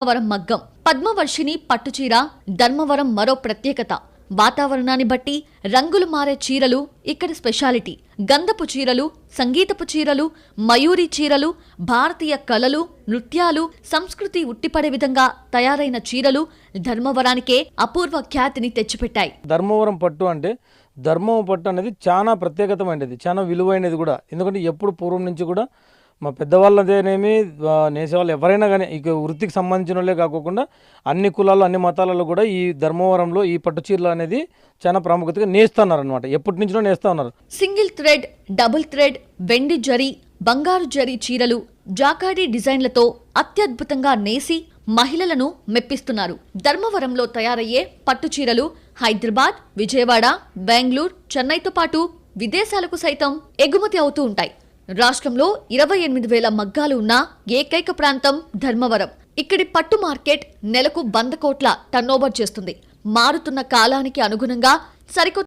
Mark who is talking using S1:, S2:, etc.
S1: ధర్మవరం మగ్గం. పద్మవర్షిని పట్టుచీర ధర్మవరం మరో ప్రత్యేకత. వాతావరణాన్ని బట్టి రంగులు మారే చీరలు ఇక్కడ స్పెషాలిటీ. గంధపు చీరలు సంగీతపు చీరలు మయూరి చీరలు భారతీయ కళలు నృత్యాలు సంస్కృతి ఉట్టిపడే విధంగా తయారైన చీరలు ధర్మవరానికే అపూర్వ ఖ్యాతిని తెచ్చిపెట్టాయి.
S2: ధర్మవరం పట్టు అంటే ధర్మం పట్టు అనేది చాలా ప్రత్యేకతమైనది చాలా విలువైనది కూడా. ఎందుకంటే ఎప్పుడు పూర్వం నుంచి కూడా మా పెద్దవాళ్ళదేనేమి నేసేవాళ్ళు ఎవరైనా కానీ ఇక వృత్తికి సంబంధించిన వాళ్ళే కాకుండా అన్ని కులాలు అన్ని మతాలలో కూడా ఈ ధర్మవరంలో ఈ పట్టు చీరలు అనేది చాలా ప్రాముఖ్యతగా నేస్తున్నారు అనమాట ఎప్పటి నుంచో నేస్తా ఉన్నారు
S1: సింగిల్ థ్రెడ్ డబుల్ థ్రెడ్ వెండి జరీ బంగారు జరీ చీరలు జాకాడీ డిజైన్లతో అత్యద్భుతంగా నేసి మహిళలను మెప్పిస్తున్నారు. ధర్మవరంలో తయారయ్యే పట్టు చీరలు హైదరాబాద్ విజయవాడ బెంగళూరు చెన్నైతో పాటు విదేశాలకు సైతం ఎగుమతి అవుతూ ఉంటాయి. రాష్ట్రంలో ఇరవై ఎనిమిది వేల మగ్గాలు ఉన్న ఏకైక ప్రాంతం ధర్మవరం. ఇక్కడి పట్టు మార్కెట్ నెలకు వంద కోట్ల టర్నోవర్ చేస్తుంది. మారుతున్న కాలానికి అనుగుణంగా సరికొత్త